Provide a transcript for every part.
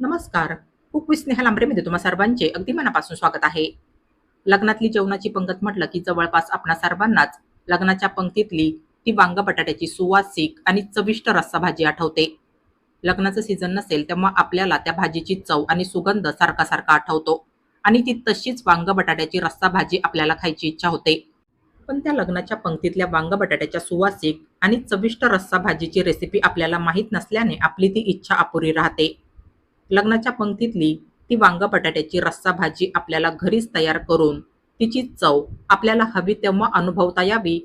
नमस्कार. Cook with लांबरेमध्ये तुम्हा सर्वांचे अगदी मनापासून स्वागत आहे. लग्नातली जेवणाची पंगत म्हटलं की जवळपास आपणा सर्वांनाच लग्नाच्या पंक्तीतली ती वांग बटाट्याची सुवासिक आणि चविष्ट रस्सा भाजी आठवते. लग्नाचं सीझन नसेल तेव्हा आपल्याला त्या भाजीची चव आणि सुगंध सारखा सारखा आठवतो आणि ती तशीच वांग बटाट्याची रस्सा भाजी आपल्याला खायची इच्छा होते. पण त्या लग्नाच्या पंक्तीतल्या वांग बटाट्याच्या सुवासिक आणि चविष्ट रस्सा भाजीची रेसिपी आपल्याला माहीत नसल्याने आपली ती इच्छा अपुरी राहते. लग्नाच्या पंक्तीतली ती वांग बटाट्याची रस्सा भाजी आपल्याला घरीच तयार करून तिची चव आपल्याला हवी तेव्हा अनुभवता यावी.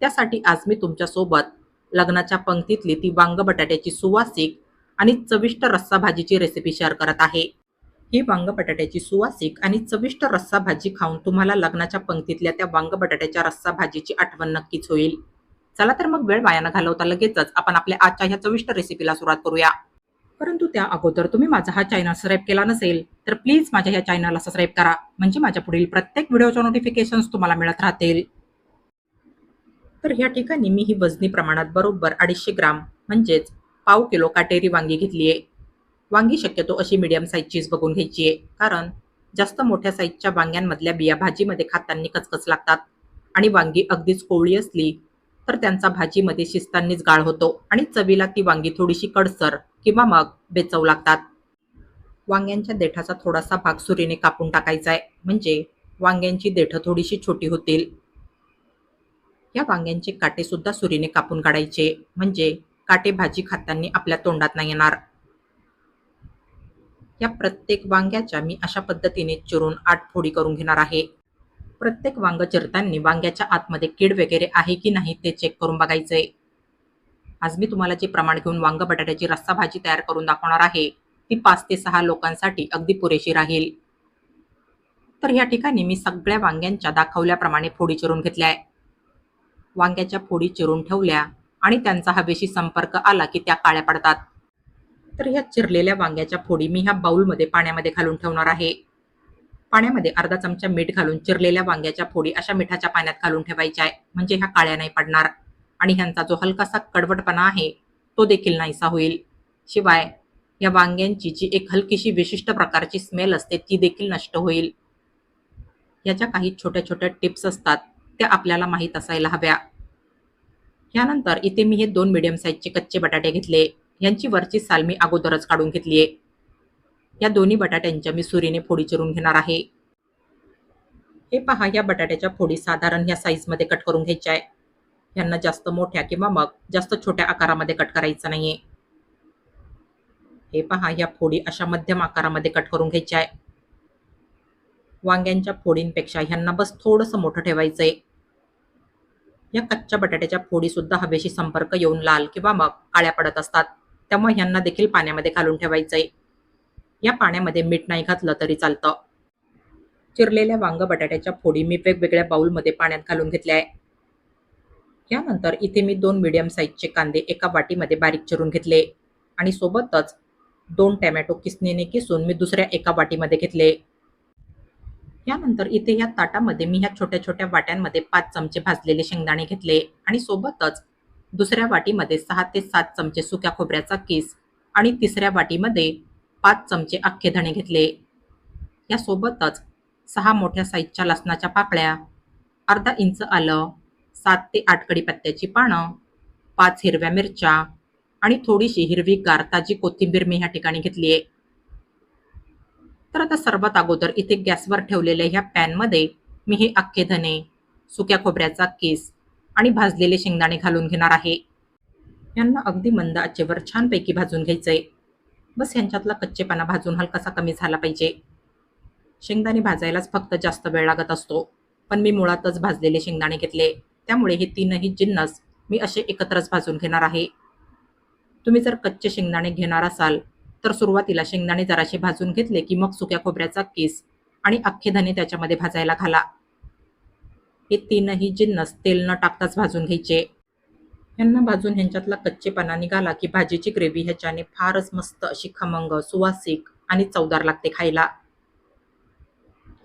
त्यासाठी आज मी तुमच्यासोबत लग्नाच्या पंक्तीतली ती वांग बटाट्याची सुवासिक आणि चविष्ट रस्सा भाजीची रेसिपी शेअर करत आहे. ही वांग बटाट्याची सुवासिक आणि चविष्ट रस्सा भाजी खाऊन तुम्हाला लग्नाच्या पंक्तीतल्या त्या वांग बटाट्याच्या रस्सा भाजीची आठवण नक्कीच होईल. चला तर मग वेळ वाया न घालवता लगेचच आपण आपल्या आजच्या ह्या चविष्ट रेसिपीला सुरुवात करूया. परंतु त्या अगोदर तुम्ही माझा हा चॅनल सबस्क्राईब केला नसेल तर प्लीज माझ्या ह्या चॅनलला सबस्क्राईब करा. म्हणजे माझ्या पुढील प्रत्येक व्हिडिओच्या नोटिफिकेशन्स तुम्हाला मिळत राहतील. तर ह्या ठिकाणी मी ही वजनी प्रमाणात बरोबर अडीचशे ग्राम म्हणजेच पाव किलो काटेरी वांगी घेतली आहे वांगी शक्यतो अशी मीडियम साईजचीच बघून घ्यायची आहे कारण जास्त मोठ्या साईजच्या वांग्यांमधल्या बिया भाजीमध्ये खाताना कचकच लागतात. आणि वांगी अगदीच कोवळी असली तर त्यांचा भाजीमध्ये शिजतानीच गाळ होतो आणि चवीला ती वांगी थोडीशी कडसर. किंवा मग बेचवू लागतात. वांग्यांच्या देठाचा थोडासा भाग सुरीने कापून टाकायचा आहे. म्हणजे वांग्यांची देठं थोडीशी छोटी होतील. या वांग्यांचे काटे सुद्धा सुरीने कापून काढायचे. म्हणजे काटे भाजी खाताना आपल्या तोंडात नाही येणार. या प्रत्येक वांग्याच्या मी अशा पद्धतीने चिरून आठ फोडी करून घेणार आहे. प्रत्येक वांग चिरताना वांग्याच्या आतमध्ये कीड वगैरे आहे की नाही ते चेक करून बघायचंय. आज मी तुम्हाला जे प्रमाण घेऊन वांग बटाट्याची रस्सा भाजी तयार करून दाखवणार आहे ती पाच ते सहा लोकांसाठी अगदी पुरेशी राहील. तर या ठिकाणी मी सगळ्या वांग्यांच्या दाखवल्याप्रमाणे फोडी चिरून घेतल्या वांग्याच्या फोडी चिरून ठेवल्या आणि त्यांचा हवेशी संपर्क आला की त्या काळ्या पडतात. तर ह्या चिरलेल्या वांग्याच्या फोडी मी ह्या बाउलमध्ये पाण्यामध्ये घालून ठेवणार आहे. पाण्यामध्ये अर्धा चमचा मीठ घालून चिरलेल्या वांग्याच्या फोडी अशा मिठाच्या पाण्यात घालून ठेवायच्या आहे म्हणजे ह्या काळ्या नाही पडणार. आणि ह्यांचा जो हलकासा कडवटपणा आहे तो देखील नाहीसा होईल. शिवाय या वांग्यांची जी एक हलकीशी विशिष्ट प्रकारची स्मेल असते ती देखील नष्ट होईल. याच्या काही छोट्या छोट्या टिप्स असतात त्या आपल्याला माहीत असायला हव्या. यानंतर इथे मी हे दोन मिडियम साईजचे कच्चे बटाटे घेतले. यांची वरची साल मी अगोदरच काढून घेतली आहे. या दोन्ही बटाट्यांच्या मी सुरीने फोडी चिरून घेणार आहे. हे पहा या बटाट्याच्या फोडी साधारण या साईजमध्ये कट करून घ्यायच्या आहे यांना जास्त मोठ्या किंवा मग जास्त छोट्या आकारामध्ये कट करायचं नाहीये. हे पहा या फोडी अशा मध्यम आकारामध्ये कट करून घ्यायच्या आहे. वांग्यांच्या फोडींपेक्षा ह्यांना बस थोडंसं मोठं ठेवायचंय. या कच्च्या बटाट्याच्या फोडी सुद्धा हवेशी संपर्क येऊन लाल किंवा मग काळ्या पडत असतात. त्यामुळे ह्यांना देखील पाण्यामध्ये घालून ठेवायचंय. या पाण्यामध्ये मीठ नाही घातलं तरी चालतं. चिरलेल्या वांग बटाट्याच्या फोडी मी वेगवेगळ्या बाउलमध्ये पाण्यात घालून घेतल्या आहे. यानंतर इथे मी दोन मिडियम साईजचे कांदे एका वाटीमध्ये बारीक चिरून घेतले आणि सोबतच दोन टॅमॅटो किसणीने किसून मी दुसऱ्या एका वाटीमध्ये घेतले. यानंतर इथे ह्या ताटामध्ये मी ह्या छोट्या छोट्या वाट्यांमध्ये पाच चमचे भाजलेले शेंगदाणे घेतले आणि सोबतच दुसऱ्या वाटीमध्ये सहा ते सात चमचे सुक्या खोबऱ्याचा किस आणि तिसऱ्या वाटीमध्ये पाच चमचे अख्खे धणे घेतले. यासोबतच सहा मोठ्या साईजच्या लसणाच्या पाकळ्या अर्धा इंच आलं सात ते आठ कडीपत्त्याची पानं पाच हिरव्या मिरच्या आणि थोडीशी हिरवी गार ताजी कोथिंबीर मी ह्या ठिकाणी घेतली आहे तर आता सर्वात अगोदर इथे गॅसवर ठेवलेल्या ह्या पॅनमध्ये मी हे अख्खे धने सुक्या खोबऱ्याचा केस आणि भाजलेले शेंगदाणे घालून घेणार आहे. यांना अगदी मंद आचेवर छानपैकी भाजून घ्यायचंय. बस ह्यांच्यातला कच्चेपणा भाजून हलकासा कमी झाला पाहिजे. शेंगदाणे भाजायलाच फक्त जास्त वेळ लागत असतो पण मी मुळातच भाजलेले शेंगदाणे घेतले. त्यामुळे हे तीनही जिन्नस मी असे एकत्रच भाजून घेणार आहे. तुम्ही जर कच्चे शेंगदाणे घेणार असाल तर सुरुवातीला शेंगदाणे जराशे भाजून घेतले की मग सुक्या खोबऱ्याचा केस आणि अख्खे धने त्याच्यामध्ये भाजायला घाला. हे तीनही जिन्नस तेल न टाकताच भाजून घ्यायचे. यांना भाजून ह्यांच्यातला कच्चेपणा निघाला की भाजीची ग्रेव्ही ह्याच्याने फारच मस्त अशी खमंग सुवासिक आणि चवदार लागते खायला.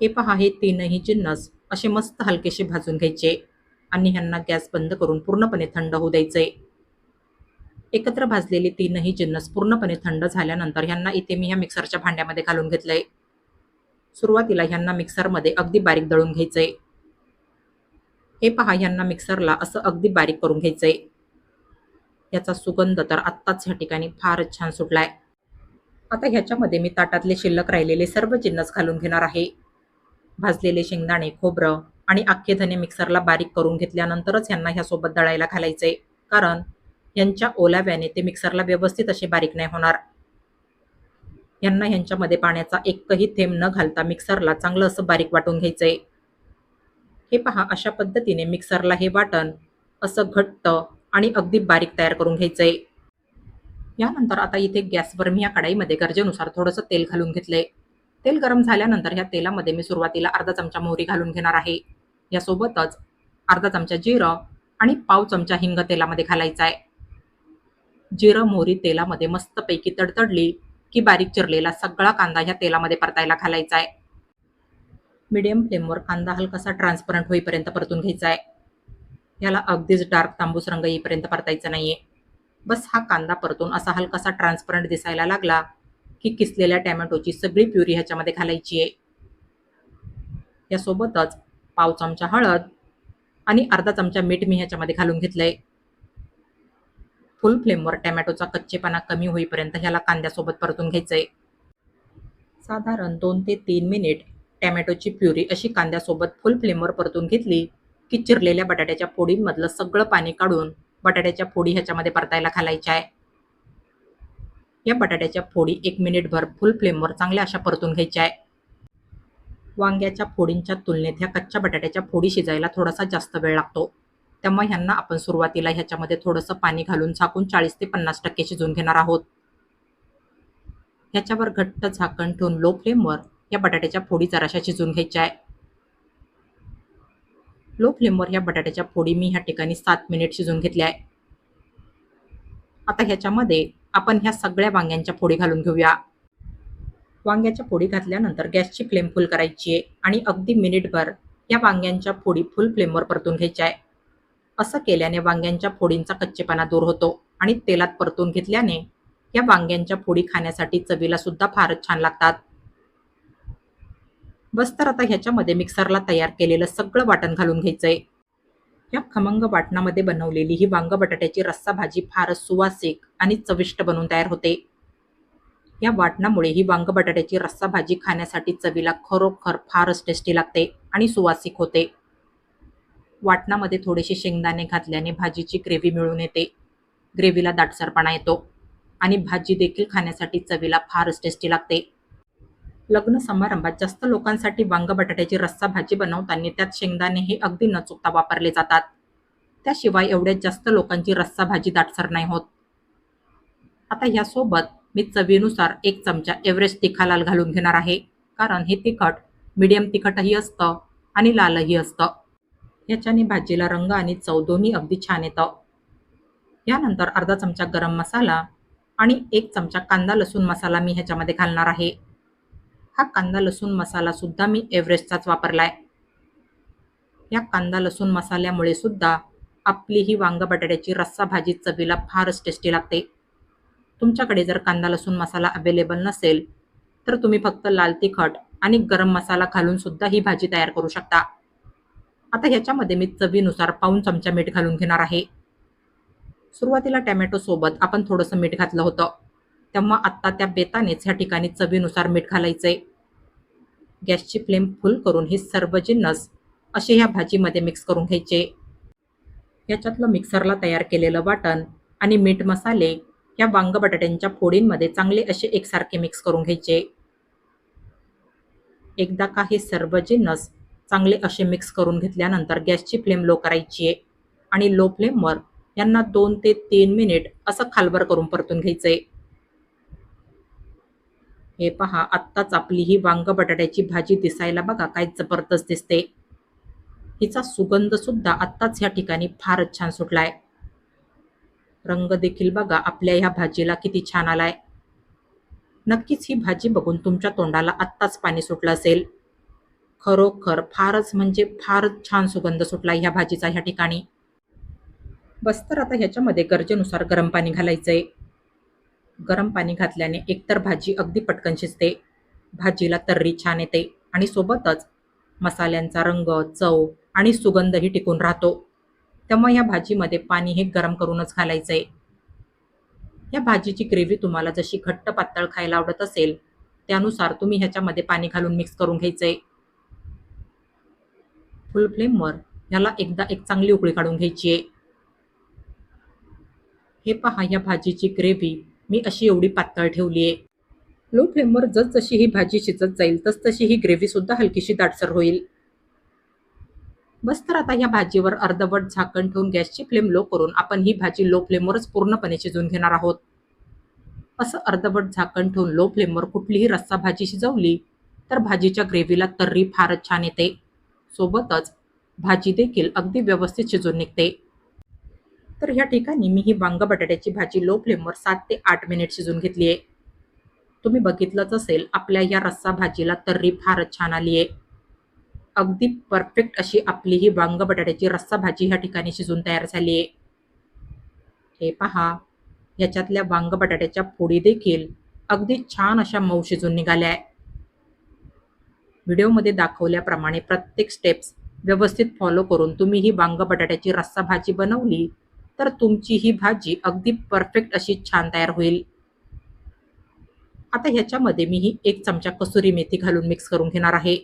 हे पहा हे तीनही जिन्नस असे मस्त हलकेसे भाजून घ्यायचे. आणि ह्यांना गॅस बंद करून पूर्णपणे थंड होऊ द्यायचे एकत्र भाजलेले तीनही जिन्नस पूर्णपणे थंड झाल्यानंतर ह्यांना इथे मी ह्या मिक्सरच्या भांड्यामध्ये घालून घेतलंय. सुरुवातीला ह्यांना मिक्सरमध्ये अगदी बारीक दळून घ्यायचंय. हे पहा ह्यांना मिक्सरला असं अगदी बारीक करून घ्यायचंय. याचा सुगंध तर आत्ताच ह्या ठिकाणी फारच छान सुटलाय. आता ह्याच्यामध्ये मी ताटातले शिल्लक राहिलेले सर्व जिन्नस घालून घेणार आहे. भाजलेले शेंगदाणे खोबरं आणि अख्खे धने मिक्सरला बारीक करून घेतल्यानंतरच यांना ह्यासोबत दळायला घालायचे कारण यांच्या ओलाव्याने ते मिक्सरला व्यवस्थित असे बारीक नाही होणार. यांना ह्यांच्यामध्ये पाण्याचा एकही थेंब न घालता मिक्सरला चांगलं असं बारीक वाटून घ्यायचंय. हे पहा अशा पद्धतीने मिक्सरला हे वाटण असं घट्ट आणि अगदी बारीक तयार करून घ्यायचंय. यानंतर आता इथे गॅसवर मी या कढाईमध्ये गरजेनुसार थोडंसं तेल घालून घेतलंय. तेल गरम झाल्यानंतर ह्या तेलामध्ये मी सुरुवातीला अर्धा चमचा मोहरी घालून घेणार आहे. यासोबतच अर्धा चमचा जिरं आणि पाव चमचा हिंग तेलामध्ये घालायचा आहे. जिरं मोहरी तेलामध्ये मस्तपैकी तडतडली की बारीक चिरलेला सगळा कांदा ह्या तेलामध्ये परतायला घालायचा आहे. मीडियम फ्लेमवर कांदा हलकासा ट्रान्सपरंट होईपर्यंत परतून घ्यायचा आहे. याला अगदीच डार्क तांबूस रंग येईपर्यंत परतायचा नाहीये. बस हा कांदा परतून असा हलकासा ट्रान्सपरंट दिसायला लागला की किसलेल्या टॅमॅटोची सगळी प्युरी ह्याच्यामध्ये घालायची आहे. यासोबतच पाव चमचा हळद आणि अर्धा चमचा मीठ मी ह्याच्यामध्ये घालून घेतलंय. फुल फ्लेमवर टॅमॅटोचा कच्चेपणा कमी होईपर्यंत ह्याला कांद्यासोबत परतून घ्यायचंय. साधारण दोन ते तीन मिनिट टॅमॅटोची प्युरी अशी कांद्यासोबत फुल फ्लेमवर परतून घेतली की चिरलेल्या बटाट्याच्या फोडींमधलं सगळं पाणी काढून बटाट्याच्या फोडी ह्याच्यामध्ये परतायला घालायच्या आहे. या बटाट्याच्या फोडी एक मिनिटभर फुल फ्लेमवर चांगल्या अशा परतून घ्यायच्या आहे. वांग्याच्या फोडींच्या तुलनेत ह्या कच्च्या बटाट्याच्या फोडी शिजायला थोडासा जास्त वेळ लागतो. त्यामुळे ह्यांना आपण सुरुवातीला ह्याच्यामध्ये थोडंसं पाणी घालून झाकून चाळीस ते पन्नास टक्के शिजवून घेणार आहोत. ह्याच्यावर घट्ट झाकण ठेवून लो फ्लेमवर या बटाट्याच्या फोडी जराशा शिजवून घ्यायच्या आहे लो फ्लेमवर ह्या बटाट्याच्या फोडी मी ह्या ठिकाणी सात मिनिट शिजून घेतल्या आहे आता ह्याच्यामध्ये आपण ह्या सगळ्या वांग्यांच्या फोडी घालून घेऊया. वांग्याच्या फोडी घातल्यानंतर गॅसची फ्लेम फुल करायची आहे आणि अगदी मिनिटभर या वांग्यांच्या फोडी फुल फ्लेमवर परतून घ्यायच्या आहे. असं केल्याने वांग्यांच्या फोडींचा कच्चेपणा दूर होतो आणि तेलात परतून घेतल्याने या वांग्यांच्या फोडी खाण्यासाठी चवीला सुद्धा फारच छान लागतात. बस तर आता ह्याच्यामध्ये मिक्सरला तयार केलेलं सगळं वाटण घालून घ्यायचंय. या खमंग वाटणामध्ये बनवलेली ही वांग बटाट्याची रस्सा भाजी फारच सुवासिक आणि चविष्ट बनून तयार होते. या वाटणामुळे ही वांग बटाट्याची रस्सा भाजी खाण्यासाठी चवीला खरोखर फारच टेस्टी लागते आणि सुवासिक होते. वाटणामध्ये थोडेसे शेंगदाणे घातल्याने भाजीची ग्रेव्ही मिळून येते. ग्रेव्हीला दाटसरपणा येतो आणि भाजी देखील खाण्यासाठी चवीला फारच टेस्टी लागते. लग्न समारंभात जास्त लोकांसाठी वांग बटाट्याची रस्सा भाजी बनवताना त्यात शेंगदाणे हे अगदी न चुकता वापरले जातात. त्याशिवाय एवढ्यात जास्त लोकांची रस्सा भाजी दाटसर नाही होत. आता यासोबत मी चवीनुसार एक चमचा एव्हरेस्ट तिखालाल घालून घेणार आहे. कारण हे तिखट मिडियम तिखटही असतं आणि लालही असतं. याच्याने भाजीला रंग आणि चव दोन्ही अगदी छान येतं. यानंतर अर्धा चमचा गरम मसाला आणि एक चमचा कांदा लसूण मसाला मी ह्याच्यामध्ये घालणार आहे. हा कांदा लसूण मसाला सुद्धा मी एव्हरेस्टचाच वापरलाय. या कांदा लसूण मसाल्यामुळे सुद्धा आपली ही वांग बटाट्याची रस्सा भाजी चवीला फारच टेस्टी लागते. तुमच्याकडे जर कांदा लसूण मसाला अवेलेबल नसेल तर तुम्ही फक्त लाल तिखट आणि गरम मसाला घालून सुद्धा ही भाजी तयार करू शकता. आता ह्याच्यामध्ये मी चवीनुसार पाऊन चमचा मीठ घालून घेणार आहे. सुरुवातीला टॅमॅटो सोबत आपण थोडंसं मीठ घातलं होतं. तेव्हा आत्ता त्या बेतानेच ह्या ठिकाणी चवीनुसार मीठ घालायचे. गॅसची फ्लेम फुल करून हे सर्व जिन्नस असे ह्या भाजीमध्ये मिक्स करून घ्यायचे. याच्यातलं मिक्सरला तयार केलेलं वाटण आणि मीठ मसाले या वांग बटाट्यांच्या फोडींमध्ये चांगले असे एकसारखे मिक्स करून घ्यायचे. एकदा का हे सर्व जिन्नस चांगले असे मिक्स करून घेतल्यानंतर गॅसची फ्लेम लो करायची आहे आणि लो फ्लेमवर यांना दोन ते तीन मिनिट असं खालवर करून परतून घ्यायचंय हे पहा आत्ताच आपली ही वांग बटाट्याची भाजी दिसायला बघा काय जबरदस्त दिसते. हिचा सुगंध सुद्धा आत्ताच ह्या ठिकाणी फारच छान सुटलाय. रंग देखील बघा आपल्या ह्या भाजीला किती छान आलाय. नक्कीच ही भाजी बघून तुमच्या तोंडाला आत्ताच पाणी सुटलं असेल. खरोखर फारच म्हणजे फारच छान सुगंध सुटला ह्या भाजीचा ह्या ठिकाणी. बस तर आता ह्याच्यामध्ये गरजेनुसार गरम पाणी घालायचंय. गरम पाणी घातल्याने एकतर भाजी अगदी पटकन शिजते भाजीला तर्री छान येते आणि सोबतच मसाल्यांचा रंग चव आणि सुगंधही टिकून राहतो. त्यामुळे या भाजीमध्ये पाणी हे गरम करूनच घालायचं आहे या भाजीची ग्रेव्ही तुम्हाला जशी घट्ट पातळ खायला आवडत असेल त्यानुसार तुम्ही ह्याच्यामध्ये पाणी घालून मिक्स करून घ्यायचं आहे फुल फ्लेमवर ह्याला एकदा एक चांगली उकळी काढून घ्यायची आहे हे पहा या भाजीची ग्रेव्ही मी अशी एवढी पातळ ठेवली आहे लो फ्लेमवर जसजशी ही भाजी शिजत जाईल तस तशी ही ग्रेव्ही सुद्धा हलकीशी दाटसर होईल. बस तर आता या भाजीवर अर्धवट झाकण ठेवून गॅसची फ्लेम लो करून आपण ही भाजी लो फ्लेमवरच पूर्णपणे शिजवून घेणार आहोत. असं अर्धवट झाकण ठेवून लो फ्लेमवर कुठलीही रस्सा भाजी शिजवली तर भाजीच्या ग्रेव्हीला तर्री फारच छान येते. सोबतच भाजी देखील अगदी व्यवस्थित शिजून निघते. तर ह्या ठिकाणी मी ही वांग बटाट्याची भाजी लो फ्लेमवर सात ते आठ मिनिट शिजून घेतली आहे तुम्ही बघितलंच असेल आपल्या या रस्सा भाजीला तर्री फारच छान आली आहे अगदी परफेक्ट अशी आपली ही वांग बटाट्याची रस्सा भाजी ह्या ठिकाणी शिजून तयार झाली आहे. हे पहा याच्यातल्या वांग बटाट्याच्या फोडी देखील अगदी छान अशा मऊ शिजून निघाल्या आहे व्हिडिओमध्ये दाखवल्याप्रमाणे प्रत्येक स्टेप्स व्यवस्थित फॉलो करून तुम्ही ही वांग बटाट्याची रस्सा भाजी बनवली तर तुमची ही भाजी अगदी परफेक्ट अशी छान तयार होईल. आता ह्याच्यामध्ये मी ही एक चमचा कसुरी मेथी घालून मिक्स करून घेणार आहे.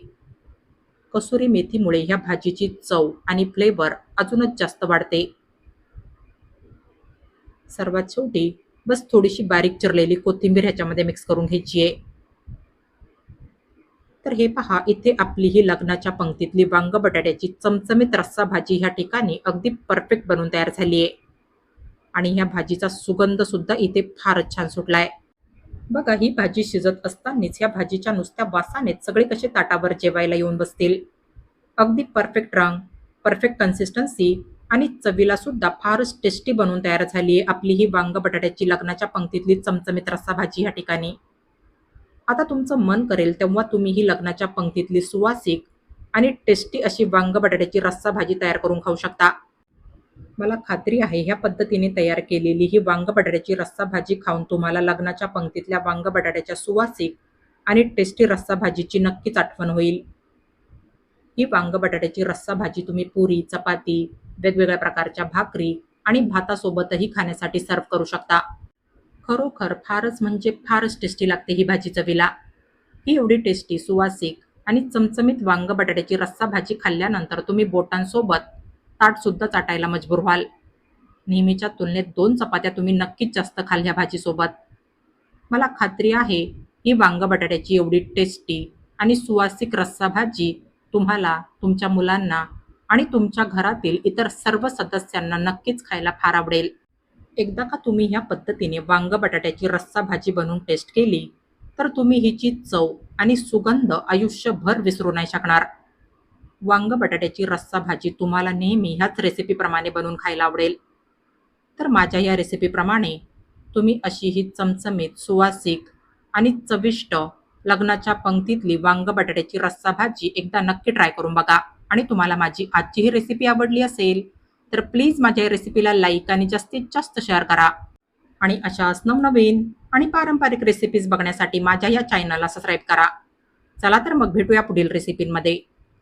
कसुरी मेथीमुळे ह्या भाजीची चव आणि फ्लेवर अजूनच जास्त वाढते. सर्वात शेवटी बस थोडीशी बारीक चिरलेली कोथिंबीर ह्याच्यामध्ये मिक्स करून घ्यायची आहे तर हे पहा इथे आपली ही लग्नाच्या पंक्तीतली वांग बटाट्याची चमचमीत रस्सा भाजी ह्या ठिकाणी अगदी परफेक्ट बनून तयार झाली आहे आणि ह्या भाजीचा सुगंध सुद्धा इथे फारच छान सुटलाय. बघा ही भाजी शिजत असतानाच ह्या भाजीच्या नुसत्या वासानेच सगळे कसे ताटावर जेवायला येऊन बसतील? अगदी परफेक्ट रंग परफेक्ट कन्सिस्टन्सी आणि चवीला सुद्धा फारच टेस्टी बनवून तयार झाली आहे आपली ही वांग बटाट्याची लग्नाच्या पंक्तीतली चमचमीत रस्सा भाजी ह्या ठिकाणी. आता तुमचं मन करेल तेव्हा तुम्ही ही लग्नाच्या पंक्तीतली सुवासिक आणि टेस्टी अशी वांग बटाट्याची रस्सा भाजी तयार करून खाऊ शकता. मला खात्री आहे ह्या पद्धतीने तयार केलेली ही वांग बटाट्याची रस्सा भाजी खाऊन तुम्हाला लग्नाच्या पंक्तीतल्या वांग बटाट्याच्या सुवासिक आणि टेस्टी रस्सा भाजीची नक्कीच आठवण होईल. ही वांग बटाट्याची रस्सा भाजी तुम्ही पुरी चपाती वेगवेगळ्या प्रकारच्या भाकरी आणि भातासोबतही खाण्यासाठी सर्व करू शकता. खरोखर फारच म्हणजे फारच टेस्टी लागते ही भाजी चवीला ही एवढी टेस्टी सुवासिक आणि चमचमीत वांग बटाट्याची रस्सा भाजी खाल्ल्यानंतर तुम्ही बोटांसोबत ताटसुद्धा चाटायला मजबूर व्हाल. नेहमीच्या तुलनेत दोन चपात्या तुम्ही नक्कीच जास्त खाल ह्या भाजीसोबत. मला खात्री आहे ही वांग बटाट्याची एवढी टेस्टी आणि सुवासिक रस्सा भाजी तुम्हाला तुमच्या मुलांना आणि तुमच्या घरातील इतर सर्व सदस्यांना नक्कीच खायला फार आवडेल. एकदा का तुम्ही ह्या पद्धतीने वांग बटाट्याची रस्सा भाजी बनवून टेस्ट केली तर तुम्ही हिची चव आणि सुगंध आयुष्यभर विसरू नाही शकणार. वांग बटाट्याची रस्सा भाजी तुम्हाला नेहमी ह्याच रेसिपीप्रमाणे बनवून खायला आवडेल. तर माझ्या या रेसिपीप्रमाणे तुम्ही अशी ही चमचमीत सुवासिक आणि चविष्ट लग्नाच्या पंक्तीतली वांग बटाट्याची रस्सा भाजी एकदा नक्की ट्राय करून बघा आणि तुम्हाला माझी आजची ही रेसिपी आवडली असेल तर प्लीज माझ्या या रेसिपीला लाईक आणि जास्तीत जास्त शेअर करा. आणि अशाच नवनवीन आणि पारंपरिक रेसिपीज बघण्यासाठी माझ्या या चॅनलला सबस्क्राईब करा. चला तर मग भेटूया पुढील रेसिपींमध्ये